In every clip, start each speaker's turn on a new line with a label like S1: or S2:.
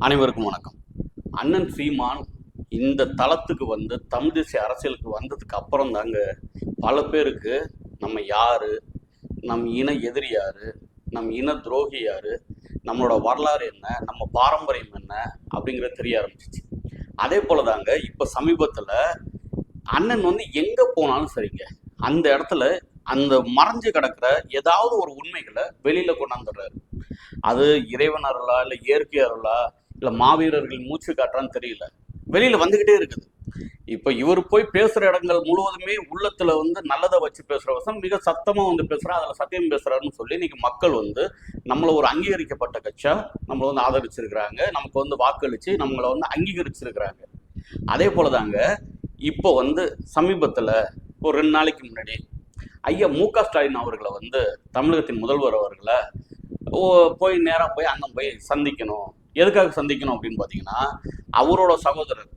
S1: அனைவருக்கும் வணக்கம். அண்ணன் சீமான் இந்த தளத்துக்கு வந்து தமிழ் தேசிய அரசியலுக்கு வந்ததுக்கு அப்புறம் தாங்க பல பேருக்கு நம்ம யாரு நம் இன எதிரி யாரு நம் இன துரோகி யாரு நம்மளோட வரலாறு என்ன நம்ம பாரம்பரியம் என்ன அப்படிங்கிறத தெரிய ஆரம்பிச்சிச்சு. அதே போல தாங்க இப்போ சமீபத்தில் அண்ணன் வந்து எங்கே போனாலும் சரிங்க. அந்த இடத்துல அந்த மறைஞ்சு கிடக்கிற ஏதாவது ஒரு உண்மைகளை வெளியில கொண்டாந்துடுறாரு அது இறைவன் அருளா இல்லை இயற்கை அருளா இல்லை மாவீரர்கள் மூச்சு காட்டுறான்னு தெரியல. வெளியில் வந்துக்கிட்டே இருக்குது. இப்போ இவர் போய் பேசுற இடங்கள் முழுவதுமே உள்ளத்துல வந்து நல்லதை வச்சு பேசுற வசம் மிக சத்தமாக வந்து பேசுறா அதுல சத்தியம் பேசுறாருன்னு சொல்லி இன்னைக்கு மக்கள் வந்து நம்மளை ஒரு அங்கீகரிக்கப்பட்ட கட்சியாக நம்மளை வந்து ஆதரிச்சிருக்கிறாங்க. நமக்கு வந்து வாக்களித்து நம்மளை வந்து அங்கீகரிச்சிருக்கிறாங்க. அதே போலதாங்க இப்போ வந்து சமீபத்தில் ஒரு ரெண்டு நாளைக்கு முன்னாடி ஐயா மு க ஸ்டாலின் அவர்களை வந்து தமிழகத்தின் முதல்வர் அவர்களை போய் நேராக போய் அங்கே போய் சந்திக்கணும். எதுக்காக சந்திக்கணும் அப்படின்னு பார்த்தீங்கன்னா அவரோட சகோதரர்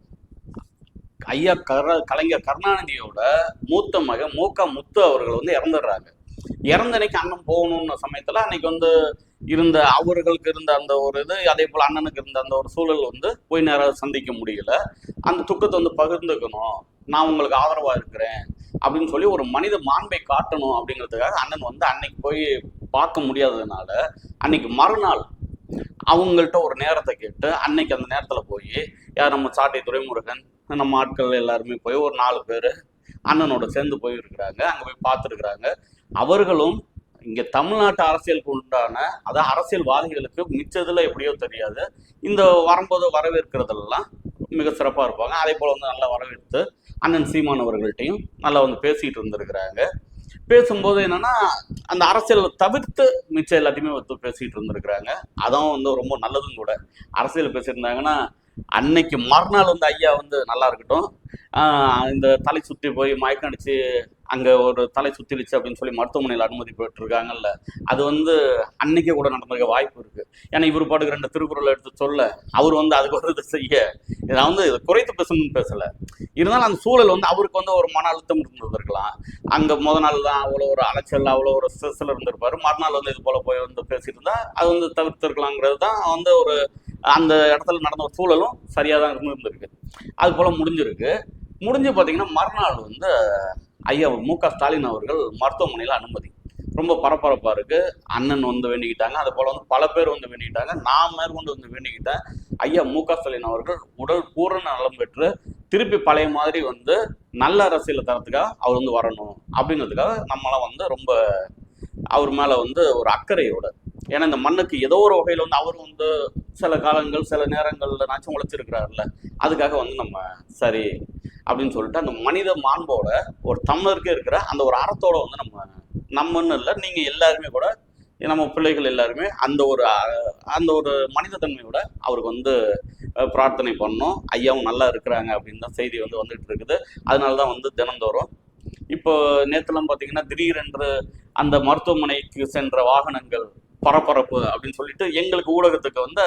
S1: ஐயா கர கலைஞர் கருணாநிதியோட மூத்த மகன் மூக்கா முத்து அவர்கள் வந்து இறந்துடுறாங்க. இறந்த அன்னைக்கு அண்ணன் போகணும்னு சமயத்தில் அன்னைக்கு வந்து இருந்த அவர்களுக்கு இருந்த அந்த ஒரு இது அதே போல் அண்ணனுக்கு இருந்த அந்த ஒரு சூழல் வந்து போய் நேராக சந்திக்க முடியல. அந்த துக்கத்தை வந்து பகிர்ந்துக்கணும். நான் உங்களுக்கு ஆதரவாக இருக்கிறேன் அப்படின்னு சொல்லி ஒரு மனித மாண்பை காட்டணும் அப்படிங்கிறதுக்காக அண்ணன் வந்து அன்னைக்கு போய் பார்க்க முடியாததுனால அன்னைக்கு மறுநாள் அவங்கள்ட்ட ஒரு நேரத்தை கேட்டு அன்னைக்கு அந்த நேரத்தில் போய் யார் நம்ம சாட்டை துரைமுருகன்? நம்ம ஆட்கள் எல்லாருமே போய் ஒரு நாலு பேர் அண்ணனோட சேர்ந்து போயிருக்கிறாங்க அங்கே போய் பார்த்துருக்குறாங்க. அவர்களும் இங்கே தமிழ்நாட்டு அரசியலுக்கு உண்டான அதாவது அரசியல்வாதிகளுக்கு மிச்சதில் எப்படியோ தெரியாது. இந்த வரும்போது வரவேற்கிறதெல்லாம் மிக சிறப்பாக இருப்பாங்க. அதே போல் வந்து நல்லா வரவேற்று அண்ணன் சீமான் அவர்கள்ட்டையும் நல்லா வந்து பேசிகிட்டு இருந்திருக்கிறாங்க. பேசும்போது என்னன்னா அந்த அரசியல் தவிர்த்து மிச்சம் எல்லாத்தையுமே வந்து பேசிட்டு இருந்திருக்கிறாங்க. அதான் வந்து ரொம்ப நல்லதும் கூட. அரசியல் பேசியிருந்தாங்கன்னா அன்னைக்கு மறுநாள் வந்து ஐயா வந்து நல்லா இருக்கட்டும். இந்த தலை சுற்றி போய் மயக்கம் அடிச்சு அங்கே ஒரு தலை சுற்றிடுச்சு அப்படின்னு சொல்லி மருத்துவமனையில் அனுமதி பெற்றிருக்காங்கல்ல அது வந்து அன்னைக்கே கூட நடந்திருக்க வாய்ப்பு இருக்கு. ஏன்னா இவர் பாட்டுக்கு ரெண்டு திருக்குறள் எடுத்து சொல்ல அவர் வந்து அதுக்கு ஒரு இதை செய்ய. நான் வந்து இதை குறைத்து பேசணும்னு பேசலை. இருந்தாலும் அந்த சூழல் வந்து அவருக்கு வந்து ஒரு மன அழுத்தம் இருந்திருக்கலாம் அங்கே முத நாள் தான் அவ்வளோ ஒரு அலைச்சல் அவ்வளோ ஒரு ஸ்ட்ரெஸ்ஸில் இருந்திருப்பார். மறுநாள் வந்து இது போல போய் வந்து பேசிட்டு இருந்தால் அது வந்து தவிர்த்திருக்கலாங்கிறது தான் வந்து ஒரு அந்த இடத்துல நடந்த ஒரு சூழலும் சரியாக தான் இருந்திருக்கு. அது போல் முடிஞ்சிருக்கு. முடிஞ்சு பார்த்தீங்கன்னா மறுநாள் வந்து ஐயா மு க. ஸ்டாலின் அவர்கள் மருத்துவமனையில் அனுமதி. ரொம்ப பரபரப்பாக இருக்குது அண்ணன் வந்து வேண்டிக்கிட்டாங்க. அது போல் வந்து பல பேர் வந்து வேண்டிக்கிட்டாங்க. நான் மேற்கொண்டு வந்து வேண்டிக்கிட்டேன். ஐயா மு க. ஸ்டாலின் அவர்கள் உடல் பூரண நலம் பெற்று திருப்பி பழைய மாதிரி வந்து நல்ல அரசியல் தரத்துக்காக அவர் வந்து வரணும். அப்படிங்கிறதுக்காக நம்மளாம் வந்து ரொம்ப அவர் மேலே வந்து ஒரு அக்கறையோட ஏன்னா இந்த மண்ணுக்கு ஏதோ ஒரு வகையில் வந்து அவர் வந்து சில காலங்கள் சில நேரங்கள்ல நாச்சும் உழைச்சிருக்கிறாருல்ல. அதுக்காக வந்து நம்ம சரி அப்படின்னு சொல்லிட்டு அந்த மனித மாண்போட ஒரு தமிழருக்கே இருக்கிற அந்த ஒரு அறத்தோட வந்து நம்ம நம்மன்னு இல்லை நீங்க எல்லாருமே கூட நம்ம பிள்ளைகள் எல்லாருமே அந்த ஒரு அந்த ஒரு மனித தன்மையோட அவருக்கு வந்து பிரார்த்தனை பண்ணோம். ஐயாவும் நல்லா இருக்கிறாங்க அப்படின்னு தான் செய்தி வந்து வந்துட்டு இருக்குது. அதனால தான் வந்து தினந்தோறும். இப்போ நேற்றுலாம் பார்த்தீங்கன்னா திடீரென்று அந்த மருத்துவமனைக்கு சென்ற வாகனங்கள் பரபரப்பு அப்படின்னு சொல்லிட்டு எங்களுக்கு ஊடகத்துக்கு வந்து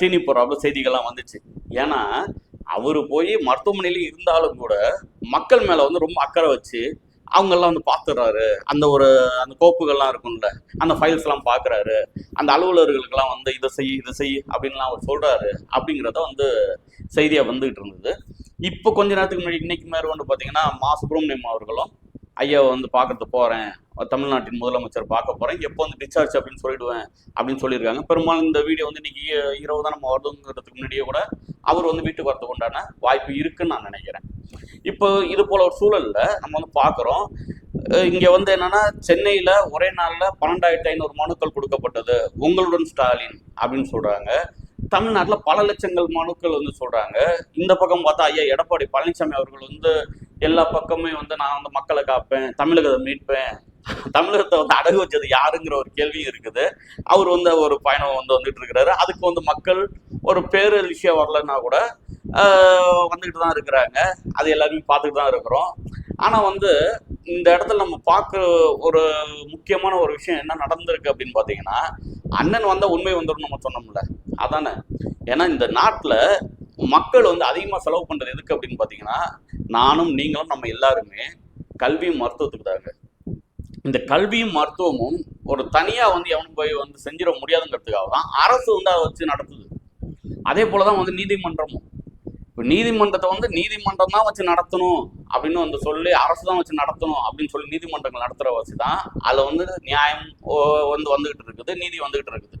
S1: தீனி போடுறாப்புல செய்திகள்லாம் வந்துச்சு. ஏன்னா அவர் போய் மருத்துவமனையில இருந்தாலும் கூட மக்கள் மேலே வந்து ரொம்ப அக்கறை வச்சு அவங்கெல்லாம் வந்து பார்த்துடுறாரு அந்த ஒரு அந்த கோப்புகள்லாம் இருக்கும்ல அந்த ஃபைல்ஸ் எல்லாம் பார்க்குறாரு அந்த அலுவலர்களுக்கெல்லாம் வந்து இதை செய் இதை செய் அப்படின்லாம் அவர் சொல்கிறாரு அப்படிங்கிறத வந்து செய்தியாக வந்துகிட்டு இருந்தது. இப்போ கொஞ்ச நேரத்துக்கு முன்னாடி இன்னைக்கு மேற்கொண்டு பார்த்தீங்கன்னா மா சுப்பிரமணியம் அவர்களும் ஐயாவை வந்து பார்க்கறது போகிறேன் தமிழ்நாட்டின் முதலமைச்சர் பார்க்க போகிறேன் எப்போ வந்து டிஸ்சார்ஜ் அப்படின்னு சொல்லிடுவேன் அப்படின்னு சொல்லியிருக்காங்க. பெரும்பாலும் இந்த வீடியோ வந்து இன்னைக்கு இரவு தான் நம்ம வருதுங்கிறதுக்கு முன்னாடியே கூட அவர் வந்து வீட்டுக்கு வரதுக்கு உண்டான வாய்ப்பு இருக்குன்னு நான் நினைக்கிறேன். இப்போ இது போல ஒரு சூழலில் நம்ம வந்து பார்க்குறோம். இங்க வந்து என்னன்னா சென்னையில ஒரே நாள்ல பன்னெண்டாயிரத்தி ஐநூறு மனுக்கள் கொடுக்கப்பட்டது உங்களுடன் ஸ்டாலின் அப்படின்னு சொல்றாங்க. தமிழ்நாட்டில் பல லட்சங்கள் மனுக்கள் வந்து சொல்றாங்க. இந்த பக்கம் பார்த்தா ஐயா எடப்பாடி பழனிசாமி அவர்கள் வந்து எல்லா பக்கமே வந்து நான் வந்து மக்களை காப்பேன் தமிழகத்தை மீட்பேன் தமிழகத்தை வந்து அடகு வச்சது யாருங்கிற ஒரு கேள்வியும் இருக்குது. அவர் வந்து ஒரு பயணம் வந்து வந்துட்டு இருக்கிறாரு அதுக்கு வந்து மக்கள் ஒரு பேரெழுச்சியா வரலன்னா கூட வந்துக்கிட்டு தான் இருக்கிறாங்க. அது எல்லாருமே பார்த்துட்டு தான் இருக்கிறோம். ஆனால் வந்து இந்த இடத்துல நம்ம பார்க்குற ஒரு முக்கியமான ஒரு விஷயம் என்ன நடந்திருக்கு அப்படின்னு பார்த்தீங்கன்னா அண்ணன் வந்தால் உண்மை வந்துடும் நம்ம சொன்னோம்ல. அதானே? ஏன்னா இந்த நாட்டில் மக்கள் வந்து அதிகமாக செலவு பண்ணுறது எதுக்கு அப்படின்னு பார்த்தீங்கன்னா நானும் நீங்களும் நம்ம எல்லாருமே கல்வியும் மருத்துவத்துக்கு தாங்க. இந்த கல்வியும் மருத்துவமும் ஒரு தனியா வந்து எவனுக்கு போய் வந்து செஞ்சிட முடியாதுங்கிறதுக்காக தான் அரசு வந்து அதை வச்சு நடத்துது. அதே போலதான் வந்து நீதிமன்றமும். இப்போ நீதிமன்றத்தை வந்து நீதிமன்றம் தான் வச்சு நடத்தணும் அப்படின்னு வந்து சொல்லி அரசு தான் வச்சு நடத்தணும் அப்படின்னு சொல்லி நீதிமன்றங்கள் நடத்துகிற வச்சு தான் அதில் வந்து நியாயம் ஓ- வந்து வந்துகிட்டு இருக்குது நீதி வந்துகிட்டு இருக்குது.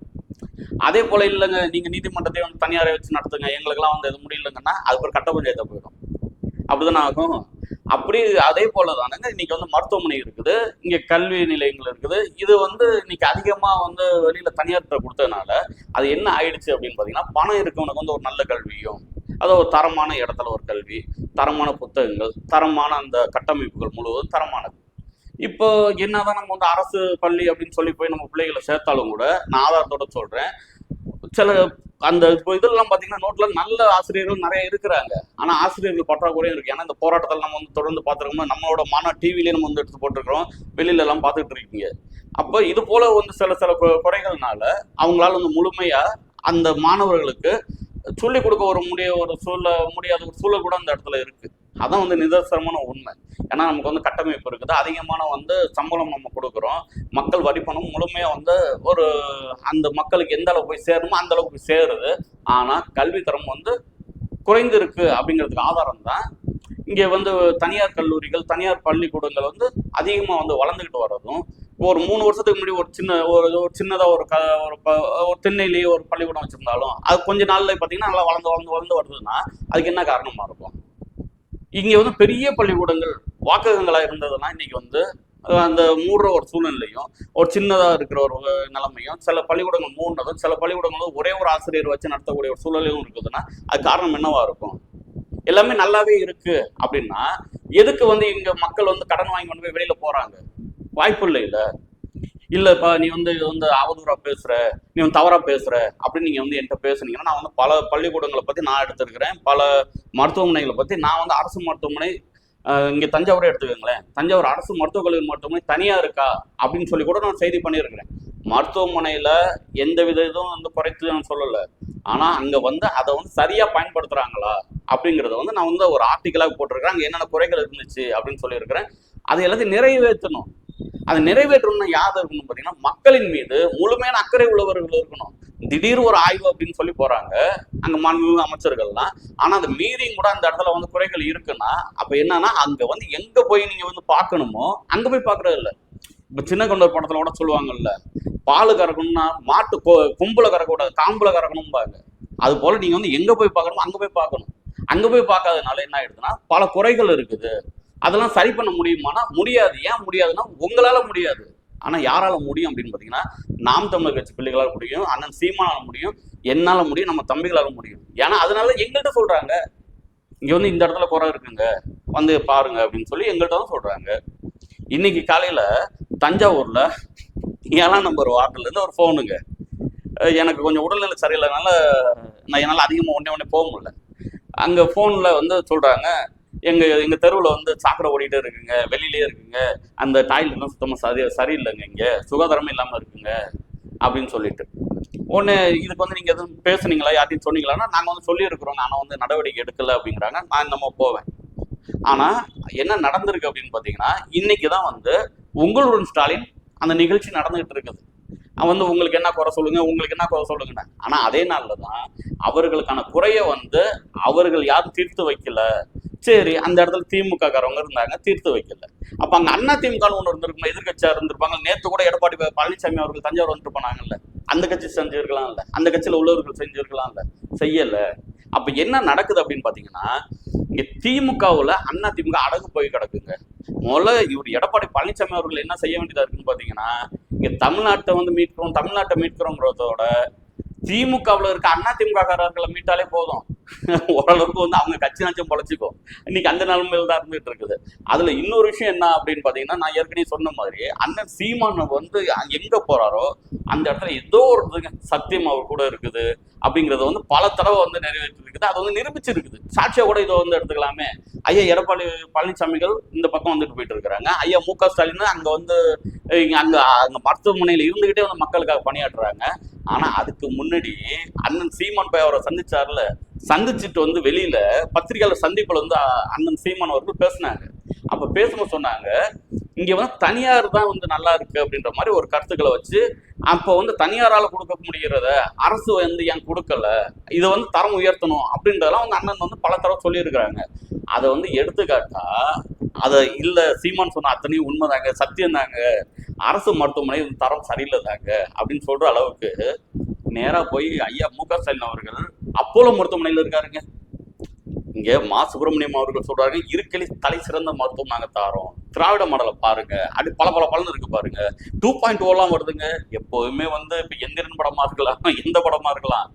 S1: அதே போல இல்லைங்க நீங்கள் நீதிமன்றத்தை வந்து தனியாரை வச்சு நடத்துங்க எங்களுக்கெல்லாம் வந்து எது முடியலங்கன்னா அது ஒரு கட்ட பஞ்சாயத்தை போயிடும் அப்படிதானே ஆகும்? அப்படி அதே போல தானுங்க இன்னைக்கு வந்து மருத்துவமனை இருக்குது இங்க கல்வி நிலையங்கள் இருக்குது. இது வந்து இன்னைக்கு அதிகமா வந்து வெளியில தனியார்கிட்ட கொடுத்ததுனால அது என்ன ஆயிடுச்சு அப்படின்னு பாத்தீங்கன்னா பணம் இருக்கவனுக்கு வந்து ஒரு நல்ல கல்வியும் அது ஒரு தரமான இடத்துல ஒரு கல்வி தரமான புத்தகங்கள் தரமான அந்த கட்டமைப்புகள் முழுவதும் தரமானது இப்போ என்னதான் நம்ம வந்து அரசு பள்ளி அப்படின்னு சொல்லி போய் நம்ம பிள்ளைகளை சேர்த்தாலும் கூட நான் ஆதாரத்தோட சொல்றேன் சில அந்த இப்போ இதெல்லாம் பார்த்தீங்கன்னா நோட்ல நல்ல ஆசிரியர்கள் நிறைய இருக்கிறாங்க. ஆனா ஆசிரியர்கள் பற்றாக்குறையும் இருக்கு. ஏன்னா இந்த போராட்டத்தில் நம்ம வந்து தொடர்ந்து பார்த்துருக்கோம் நம்மளோட மாணவ டிவிலேயே நம்ம வந்து எடுத்து போட்டிருக்கிறோம். வெளியில எல்லாம் பார்த்துட்டு இருக்கீங்க. அப்போ இது போல வந்து சில சில குறைகள்னால அவங்களால வந்து முழுமையா அந்த மாணவர்களுக்கு சொல்லிக் கொடுக்க ஒரு முடிய ஒரு சூழ முடியாத ஒரு சூழல் கூட அந்த இடத்துல இருக்கு. அதான் வந்து நிதர்சனமான உண்மை. ஏன்னா நமக்கு வந்து கட்டமைப்பு இருக்குது. அதிகமான வந்து சம்பளம் நம்ம கொடுக்குறோம். மக்கள் வரி பணம் வந்து ஒரு அந்த மக்களுக்கு எந்த அளவுக்கு போய் சேரணுமோ அந்த அளவுக்கு போய் சேருது. ஆனால் கல்வி தரம் வந்து குறைந்திருக்கு அப்படிங்கிறதுக்கு ஆதாரம் தான். இங்கே வந்து தனியார் கல்லூரிகள் தனியார் பள்ளிக்கூடங்கள் வந்து அதிகமாக வந்து வளர்ந்துக்கிட்டு வர்றதும் ஒரு மூணு வருஷத்துக்கு முன்னாடி ஒரு சின்ன ஒரு ஒரு சின்னதாக ஒரு க ஒரு ப- ஒரு திண்ணையிலேயே ஒரு பள்ளிக்கூடம் வச்சுருந்தாலும் அது கொஞ்ச நாளில் பார்த்தீங்கன்னா நல்லா வளர்ந்து வளர்ந்து வளர்ந்து வருதுன்னா அதுக்கு என்ன காரணமாக இருக்கும்? இங்கே வந்து பெரிய பள்ளிக்கூடங்கள் வாக்ககங்களாக இருந்ததுன்னா இன்னைக்கு வந்து அந்த மூடுற ஒரு சூழ்நிலையும் ஒரு சின்னதாக இருக்கிற ஒரு நிலைமையும் சில பள்ளிக்கூடங்கள் மூடினதும் சில பள்ளிக்கூடங்கள் ஒரே ஒரு ஆசிரியர் வச்சு நடத்தக்கூடிய ஒரு சூழ்நிலையும் இருக்குதுன்னா அது காரணம் என்னவா இருக்கும்? எல்லாமே நல்லாவே இருக்கு அப்படின்னா எதுக்கு வந்து இங்க மக்கள் வந்து கடன் வாங்கி கொண்டு போய் வெளியில போறாங்க? வாய்ப்பு இல்லை இல்லை இல்லைப்பா நீ வந்து வந்து அவதூறாக பேசுகிற நீ வந்து தவறாக பேசுகிற அப்படின்னு நீங்கள் வந்து என்கிட்ட பேசுனீங்கன்னா நான் வந்து பல பள்ளிக்கூடங்களை பற்றி நான் எடுத்திருக்கிறேன். பல மருத்துவமனைகளை பற்றி நான் வந்து அரசு மருத்துவமனை இங்கே தஞ்சாவூரே எடுத்துக்கோங்களேன். தஞ்சாவூர் அரசு மருத்துவக் கல்லூரி மருத்துவமனை தனியாக இருக்கா அப்படின்னு சொல்லி கூட நான் செய்தி பண்ணியிருக்கிறேன். மருத்துவமனையில் எந்த வித இதுவும் வந்து குறைத்து நான் சொல்லலை. ஆனால் அங்கே வந்து அதை வந்து சரியாக பயன்படுத்துகிறாங்களா அப்படிங்கிறத வந்து நான் வந்து ஒரு ஆர்டிக்கலாக போட்டிருக்கிறேன். அங்கே என்னென்ன குறைகள் இருந்துச்சு அப்படின்னு சொல்லியிருக்கிறேன். அதை எல்லாத்தையும் நிறைவேற்றணும். அதை நிறைவேற்றணும்னா யார் இருக்கணும் பார்த்தீங்கன்னா மக்களின் மீது முழுமையான அக்கறை உள்ளவர்கள் இருக்கணும். திடீர் ஒரு ஆய்வு அப்படின்னு சொல்லி போறாங்க. அங்க மாண்புமிகு அமைச்சர்கள்லாம். ஆனா அந்த மீறியும் கூட அந்த இடத்துல வந்து குறைகள் இருக்குன்னா அப்ப என்னன்னா அங்க வந்து எங்க போய் நீங்க வந்து பார்க்கணுமோ அங்க போய் பாக்குறது இல்ல. இப்ப சின்ன கொண்டர் படத்துல கூட சொல்லுவாங்கல்ல பால் கறக்கணும்னா மாட்டு கொ- கொம்புல கறக்கக்கூடாது காம்புல கறக்கணும்பாங்க. அது போல நீங்க வந்து எங்க போய் பார்க்கணுமோ அங்க போய் பார்க்கணும். அங்க போய் பார்க்காதனால என்ன ஆயிடுதுன்னா பல குறைகள் இருக்குது. அதெல்லாம் சரி பண்ண முடியுமானா முடியாது. ஏன் முடியாதுன்னா உங்களால முடியாது. ஆனா யாரால முடியும் அப்படின்னு பாத்தீங்கன்னா நாம் தமிழர் கட்சி பிள்ளைகளால முடியும் அண்ணன் சீமானால முடியும் என்னால முடியும் நம்ம தம்பிகளால முடியும். ஏன்னா அதனால எங்கள்கிட்ட சொல்றாங்க. இங்க வந்து இந்த இடத்துல குறை இருக்குங்க. வந்து பாருங்க அப்படின்னு சொல்லி எங்கள்கிட்ட தான் சொல்றாங்க. இன்னைக்கு காலையில தஞ்சாவூர்ல ஏழாம் நம்பர் வார்டுல இருந்து ஒரு ஃபோனுங்க. எனக்கு கொஞ்சம் உடல்நிலை சரியில்லைனால நான் என்னால் அதிகமாக ஒன்றே ஒன்றே போக முடியல. அங்கே ஃபோனில் வந்து சொல்கிறாங்க எங்கள் எங்கள் தெருவில் வந்து சாக்கடை ஓடிட்டே இருக்குங்க. வெளியிலே இருக்குங்க. அந்த டாய்லெட்லாம் சுத்தமாக சரி சரியில்லைங்க இங்கே. சுகாதாரமே இல்லாமல் இருக்குங்க. அப்படின்னு சொல்லிட்டு. ஒன்று இதுக்கு வந்து நீங்கள் எதுவும் பேசுனீங்களா? யார்ட்டையும் சொன்னீங்களான்னா நாங்கள் வந்து சொல்லியிருக்கிறோம். ஆனால் வந்து நடவடிக்கை எடுக்கலை அப்படிங்கிறாங்க. நான் நம்ம போவேன். ஆனால் என்ன நடந்திருக்கு அப்படின்னு பார்த்தீங்கன்னா இன்னைக்கு தான் வந்து உங்களுடன் ஸ்டாலின் அந்த நிகழ்ச்சி நடந்துகிட்டு இருக்குது. வந்து உங்களுக்கு என்ன குறை சொல்லுங்க உங்களுக்கு என்ன குறை சொல்லுங்க ஆனா அதே நாளில் தான் அவர்களுக்கான குறைய வந்து அவர்கள் யாரும் தீர்த்து வைக்கல. சரி அந்த இடத்துல திமுக காரவங்க இருந்தாங்க தீர்த்து வைக்கல. அப்ப அங்க அண்ணா திமுக ஒன்று இருந்திருக்கும் எதிர்கட்சியா இருந்திருப்பாங்க நேத்து கூட எடப்பாடி பழனிசாமி அவர்கள் தஞ்சாவூர் வந்துட்டு போனாங்கல்ல. அந்த கட்சி செஞ்சிருக்கலாம் இல்ல அந்த கட்சியில உள்ளவர்கள் செஞ்சிருக்கலாம்ல. செய்யல. அப்ப என்ன நடக்குது அப்படின்னு பாத்தீங்கன்னா இங்க திமுகவுல அண்ணா திமுக அடகு போய் கிடக்குங்க. முதல்ல இவர் எடப்பாடி பழனிசாமி அவர்கள் என்ன செய்ய வேண்டியதா இருக்குன்னு பாத்தீங்கன்னா இங்க தமிழ்நாட்டை வந்து மீட்கிறோம் தமிழ்நாட்டை மீட்கிறோங்கிறதோட திமுகவுல இருக்க அண்ணா திமுக காரர்களை மீட்டாலே போதும். ஓரளவுக்கு வந்து அவங்க கட்சி நச்சம் பொழைச்சிக்கும் இன்னைக்கு அந்த நிலைமையில தான் இருந்துகிட்டு இருக்குது அதுல இன்னொரு விஷயம் என்ன அப்படின்னு பாத்தீங்கன்னா நான் ஏற்கனவே சொன்ன மாதிரி அண்ணன் சீமான் வந்து எங்க போறாரோ அந்த இடத்துல ஏதோ ஒரு சத்தியம் அவர் கூட இருக்குது அப்படிங்கறத வந்து பல தடவை வந்து நிறைவேற்றி இருக்குது அதை வந்து நிரூபிச்சிருக்குது. சாட்சியா கூட இதை வந்து எடுத்துக்கலாமே. ஐயா எடப்பாடி பழனிசாமிகள் இந்த பக்கம் வந்துட்டு போயிட்டு இருக்கிறாங்க ஐயா மு க ஸ்டாலின் அங்க வந்து அங்க அங்க மருத்துவமனையில் இருந்துகிட்டே வந்து மக்களுக்காக பணியாற்றுறாங்க. ஆனா அதுக்கு முன்னாடி அண்ணன் சீமான் போய் அவரை சந்திச்சார்ல சந்திச்சுட்டு வந்து வெளியில பத்திரிகையாளர் சந்திப்புல வந்து அண்ணன் சீமான் அவர்கள் பேசினாங்க. அப்ப பேசும்போது சொன்னாங்க இங்க வந்து தனியார் தான் வந்து நல்லா இருக்கு அப்படின்ற மாதிரி ஒரு கருத்துக்களை வச்சு அப்போ வந்து தனியாரால கொடுக்க முடிகிறத அரசு வந்து ஏன் கொடுக்கல? இதை வந்து தரம் உயர்த்தணும் அப்படின்றதெல்லாம் வந்து அண்ணன் வந்து பல தடவை சொல்லியிருக்கிறாங்க. அதை வந்து எடுத்துக்காட்டா அதை இல்லை சீமான் சொன்ன அத்தனையும் உண்மைதாங்க சத்தியம் தாங்க அரசு மருத்துவமனை தரம் சரியில்லை தாங்க அப்படின்னு சொல்ற அளவுக்கு நேராக போய் ஐயா மு க ஸ்டாலின் அவர்கள் அப்போலோ மருத்துவமனையில் இருக்காருங்க. இங்கே மா. சுப்பிரமணியம் அவர்கள் சொல்றாங்க இருக்கலி தலை சிறந்த மருத்துவம் நாங்கள் தாரோம். திராவிட மாடலை பாருங்க. அப்படி பல பல பலன் இருக்கு பாருங்க. டூ பாயிண்ட் ஓலாம் வருதுங்க. எப்போதுமே வந்து இப்போ எந்திரன் படமா இருக்கலாம் எந்த படமா இருக்கலாம்.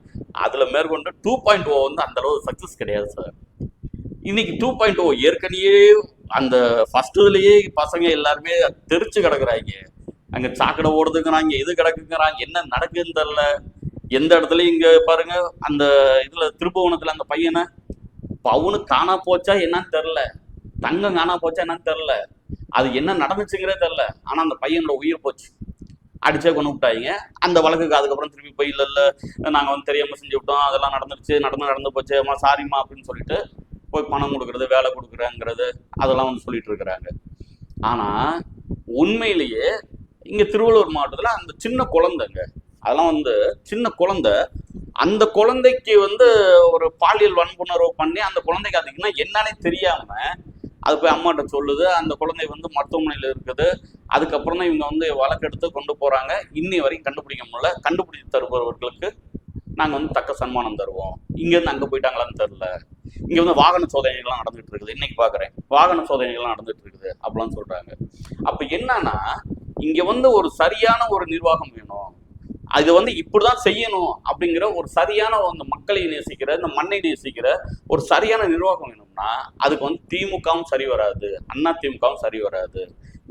S1: அதுல மேற்கொண்டு டூ பாயிண்ட் ஓ வந்து அந்த அளவு சக்சஸ் கிடையாது சார் இன்னைக்கு டூ பாயிண்ட் ஓ ஏற்கனவே அந்த ஃபர்ஸ்ட் இதுலயே பசங்க எல்லாருமே தெரிச்சு கிடக்குறாங்க. அங்க சாக்கடை ஓடுதுங்கிறாங்க இது கிடக்குங்கிறாங்க என்ன நடக்குதுன்னு தெரியல. எந்த இடத்துலயும் இங்க பாருங்க அந்த இதுல திருப்புவனத்துல அந்த பையனை பவுனு காணா போச்சா என்னன்னு தெரில தங்கம் காணா போச்சா என்னன்னு தெரில அது என்ன நடந்துச்சுங்கிறே தெரில ஆனா அந்த பையனோட உயிர் போச்சு. அடிச்சே கொண்டு விட்டாங்க. அந்த வழக்குக்கு அதுக்கப்புறம் திருப்பி போய் இல்லை இல்லை நாங்கள் வந்து தெரியாமல் செஞ்சு விட்டோம். அதெல்லாம் நடந்துருச்சு. நடந்து நடந்து போச்சு சாரிம்மா அப்படின்னு சொல்லிட்டு போய் பணம் கொடுக்கறது வேலை கொடுக்குறேங்கிறது அதெல்லாம் வந்து சொல்லிட்டு இருக்கிறாங்க. ஆனா உண்மையிலேயே இங்க திருவள்ளூர் மாவட்டத்துல அந்த சின்ன குழந்தைங்க அதெல்லாம் வந்து சின்ன குழந்தை அந்த குழந்தைக்கு வந்து ஒரு பாலியல் வன்புணர்வு பண்ணி அந்த குழந்தைக்கு அதுக்குன்னா என்னன்னே தெரியாம அது போய் அம்மாட்ட சொல்லுது அந்த குழந்தை வந்து மருத்துவமனையில் இருக்குது அதுக்கப்புறம் தான் இவங்க வந்து வழக்கெடுத்து கொண்டு போறாங்க. இன்னி வரைக்கும் கண்டுபிடிக்க முடியல. கண்டுபிடித்து தருபவர்களுக்கு நாங்கள் வந்து தக்க சன்மானம் தருவோம். இங்கேருந்து அங்கே போயிட்டாங்களான்னு தெரில இங்கே வந்து வாகன சோதனைகள்லாம் நடந்துட்டு இருக்குது. இன்னைக்கு பார்க்குறேன் வாகன சோதனைகள்லாம் நடந்துட்டு இருக்குது அப்படிலாம் சொல்றாங்க. அப்போ என்னன்னா இங்க வந்து ஒரு சரியான ஒரு நிர்வாகம் வேணும். அது வந்து இப்படிதான் செய்யணும் அப்படிங்கிற ஒரு சரியான அந்த மக்களை நேசிக்கிற இந்த மண்ணை நேசிக்கிற ஒரு சரியான நிர்வாகம் வேணும்னா அதுக்கு வந்து திமுகவும் சரி வராது. அண்ணா திமுகவும் சரி வராது.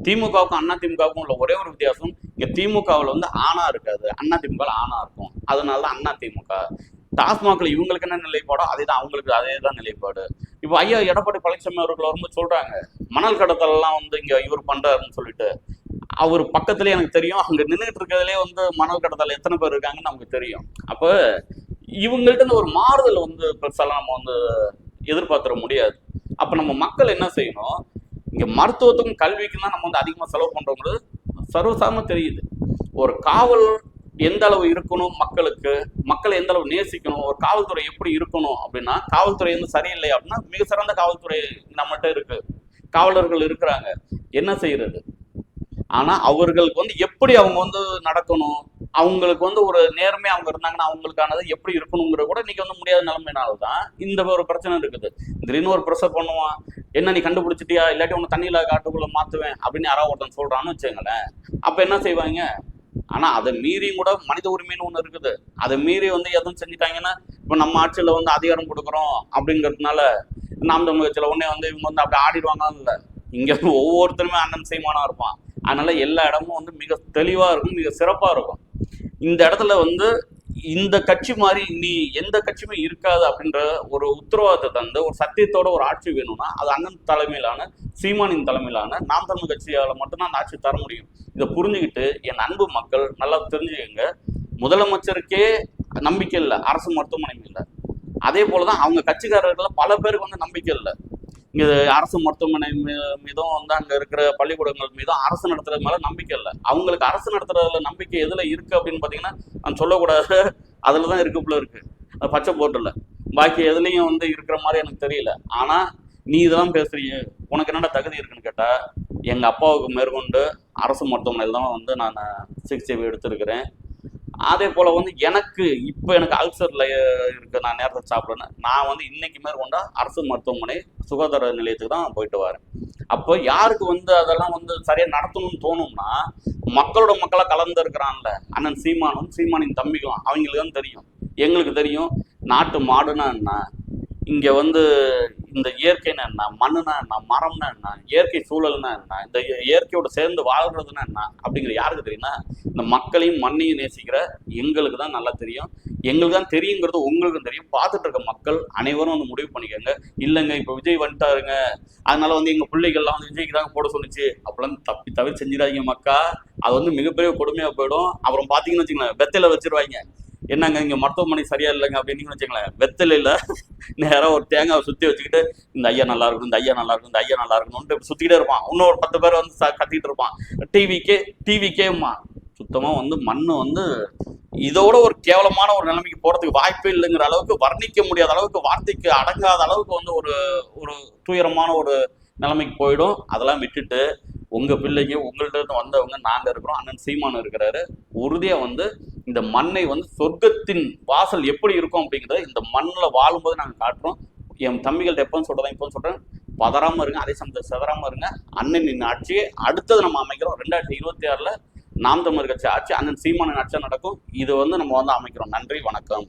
S1: திமுகவுக்கும் அண்ணா திமுகவுக்கும் உள்ள ஒரே ஒரு வித்தியாசம் இங்க திமுகவில் வந்து ஆணா இருக்காது. அண்ணா திமுக ஆணா இருக்கும். அதனால தான் அண்ணா திமுக. டாஸ்மாக்ல இவங்களுக்கு என்ன நிலைப்பாடோ அதே தான் அவங்களுக்கு அதே தான் நிலைப்பாடு. இப்போ ஐயா எடப்பாடி பழனிசாமி அவர்கள் வரும்போது சொல்றாங்க மணல் கடத்தலெல்லாம் வந்து இங்க இவர் பண்றாருன்னு சொல்லிட்டு. அவர் பக்கத்துலேயே எனக்கு தெரியும் அங்க நின்றுட்டு இருக்கிறதுலே வந்து மணல் கடத்தல் எத்தனை பேர் இருக்காங்கன்னு நமக்கு தெரியும். அப்போ இவங்கள்ட்ட ஒரு மாறுதல் வந்து பெருசாலாம் நம்ம வந்து எதிர்பார்த்துட முடியாது. அப்ப நம்ம மக்கள் என்ன செய்யணும் இங்க மருத்துவத்துக்கும் கல்விக்கும் தான் நம்ம வந்து அதிகமா செலவு பண்றோங்கிறது சர்வசாரமாக தெரியுது. ஒரு காவல் எந்த அளவு இருக்கணும் மக்களுக்கு? மக்களை எந்த அளவு நேசிக்கணும்? ஒரு காவல்துறை எப்படி இருக்கணும் அப்படின்னா காவல்துறை வந்து சரியில்லை அப்படின்னா மிக சிறந்த காவல்துறை நம்மகிட்ட இருக்கு. காவலர்கள் இருக்கிறாங்க. என்ன செய்யறது? ஆனா அவர்களுக்கு வந்து எப்படி அவங்க வந்து நடக்கணும்? அவங்களுக்கு வந்து ஒரு நேர்மை அவங்க இருந்தாங்கன்னா அவங்களுக்கானது எப்படி இருக்கணுங்கிற கூட இன்னைக்கு வந்து முடியாத நிலைமையினால்தான் இந்த ஒரு பிரச்சனை இருக்குது. திடீர்னு ஒரு ப்ரெஷர் பண்ணுவான். என்ன நீ கண்டுபிடிச்சிட்டியா? இல்லாட்டி உன்னை தண்ணியில காட்டுக்குள்ள மாத்துவேன் அப்படின்னு யாராவது ஒருத்தன் சொல்றான்னு வச்சுங்களேன் அப்ப என்ன செய்வாங்க? ஆனா அதை மீறியும் கூட மனித உரிமைன்னு ஒண்ணு இருக்குது. அதை மீறி வந்து எதுவும் செஞ்சுட்டாங்கன்னா இப்ப நம்ம ஆட்சியில வந்து அதிகாரம் கொடுக்குறோம் அப்படிங்கிறதுனால நாம் தமிழ் உடனே வந்து இவங்க வந்து அப்படி ஆடிடுவாங்கன்னு இல்லை இங்க ஒவ்வொருத்தருமே அண்ணன் செய்மானா இருப்பான். அதனால எல்லா இடமும் வந்து மிக தெளிவா இருக்கும் மிக சிறப்பா இருக்கும். இந்த இடத்துல வந்து இந்த கட்சி மாதிரி நீ எந்த கட்சியுமே இருக்காது அப்படின்ற ஒரு உத்தரவாதத்தை தந்து ஒரு சத்தியத்தோட ஒரு ஆட்சி வேணும்னா அது அண்ணன் தலைமையிலான சீமானின் தலைமையிலான நாம் தமிழ் கட்சியால் மட்டும்தான் அந்த ஆட்சி தர முடியும். இதை புரிஞ்சுக்கிட்டு என் அன்பு மக்கள் நல்லா தெரிஞ்சுக்கங்க. முதலமைச்சருக்கே நம்பிக்கை இல்லை அரசு மருத்துவமனை இல்லை. அதே போலதான் அவங்க கட்சிக்காரர்கள் பல பேருக்கு வந்து நம்பிக்கை இல்லை. இங்க அரசு மருத்துவமனை மீதும் வந்து அங்க இருக்கிற பள்ளிக்கூடங்கள் மீதும் அரசு நடத்துறது மேல நம்பிக்கை இல்லை. அவங்களுக்கு அரசு நடத்துறதுல நம்பிக்கை எதுல இருக்கு அப்படின்னு பாத்தீங்கன்னா நான் சொல்லக்கூடாது. அதுலதான் இருக்கு போல இருக்கு. அது பச்சை போட்டுல பாக்கி எதுலயும் வந்து இருக்கிற மாதிரி எனக்கு தெரியல. ஆனா நீ இதெல்லாம் பேசுறீங்க. உனக்கு என்னடா தகுதி இருக்குன்னு கேட்டா எங்க அப்பாவுக்கு மேற்கொண்டு அரசு மருத்துவமனையில் தான் வந்து நான் சிகிச்சை எடுத்திருக்கிறேன். அதே போல் வந்து எனக்கு இப்போ எனக்கு அல்சரில் இருக்க நான் நேரத்தை சாப்பிட்றேன்னு நான் வந்து இன்னைக்கு மேற்கொண்டா அரசு மருத்துவமனை சுகாதார நிலையத்துக்கு தான் போயிட்டு வரேன். அப்போ யாருக்கு வந்து அதெல்லாம் வந்து சரியாக நடத்தணும்னு தோணும்னா மக்களோட மக்களாக கலந்துருக்கிறான்ல அண்ணன் சீமானும் சீமானின் தம்பிகளும் அவங்களுக்கு தான் தெரியும். எங்களுக்கு தெரியும் நாட்டு மாடுனா என்ன? இங்கே வந்து இந்த இயற்கைன்னா என்ன மண்ணுனா என்ன மரம்னா என்ன இயற்கை சூழல்னா என்ன இந்த இயற்கையோட சேர்ந்து வாழ்றதுன்னா என்ன அப்படிங்கிற யாருக்கு தெரியும்னா இந்த மக்களையும் மண்ணையும் நேசிக்கிற எங்களுக்கு தான் நல்லா தெரியும். எங்களுக்கு தான் தெரியுங்கிறது உங்களுக்கும் தெரியும். பார்த்துட்டு இருக்க மக்கள் அனைவரும் வந்து முடிவு பண்ணிக்கோங்க. இல்லைங்க இப்போ விஜய் வந்துட்டாருங்க. அதனால வந்து எங்கள் பிள்ளைகள்லாம் வந்து விஜய்க்கு தான் போட சொன்னுச்சு அப்படிலாம் தப்பி தவிர செஞ்சிடாதீங்க மக்கா. அது வந்து மிகப்பெரிய கொடுமையாக போயிடும். அப்புறம் பார்த்தீங்கன்னு வச்சுக்கோங்களேன் வெத்தையில வச்சிருவாங்க. என்னங்க இங்கே மருத்துவமனை சரியா இல்லைங்க அப்படின்னு வச்சுங்களேன் இல்லை. நேராக ஒரு தேங்காவை சுற்றி வச்சுக்கிட்டு இந்த ஐயா நல்லா இருக்கும் இந்த ஐயா நல்லா இருக்கும் இந்த ஐயா நல்லா இருக்கணும்னு சுற்றிக்கிட்டே இருப்பான். இன்னும் ஒரு பத்து பேர் வந்து கத்திக்கிட்டு இருப்பான். டிவிக்கே டிவிக்கேம்மா சுத்தமாக வந்து மண்ணு வந்து இதோட ஒரு கேவலமான ஒரு நிலைமைக்கு போகிறதுக்கு வாய்ப்பே இல்லைங்கிற அளவுக்கு வர்ணிக்க முடியாத அளவுக்கு வார்த்தைக்கு அடங்காத அளவுக்கு வந்து ஒரு ஒரு துயரமான ஒரு நிலைமைக்கு போயிடும். அதெல்லாம் விட்டுட்டு உங்க பிள்ளைங்க உங்கள்ட்ட இருந்து வந்தவங்க நாங்க இருக்கிறோம் அண்ணன் சீமான் இருக்கிறாரு. உறுதியா வந்து இந்த மண்ணை வந்து சொர்க்கத்தின் வாசல் எப்படி இருக்கும் அப்படிங்கிறத இந்த மண்ணில் வாழும்போது நாங்கள் காட்டுறோம். என் தம்பிகள்ட்ட எப்பவும் சொல்கிறேன் இப்போ சொல்றேன். பதறாம இருங்க அதே சமயத்தில் செதறாம இருங்க. அண்ணன் ஆட்சியை அடுத்தது நம்ம அமைக்கிறோம். ரெண்டாயிரத்தி இருபத்தி ஆறுல நாம் தமிழர் கட்சி ஆட்சி அண்ணன் சீமானின் ஆட்சியாக நடக்கும். இது வந்து நம்ம வந்து அமைக்கிறோம். நன்றி வணக்கம்.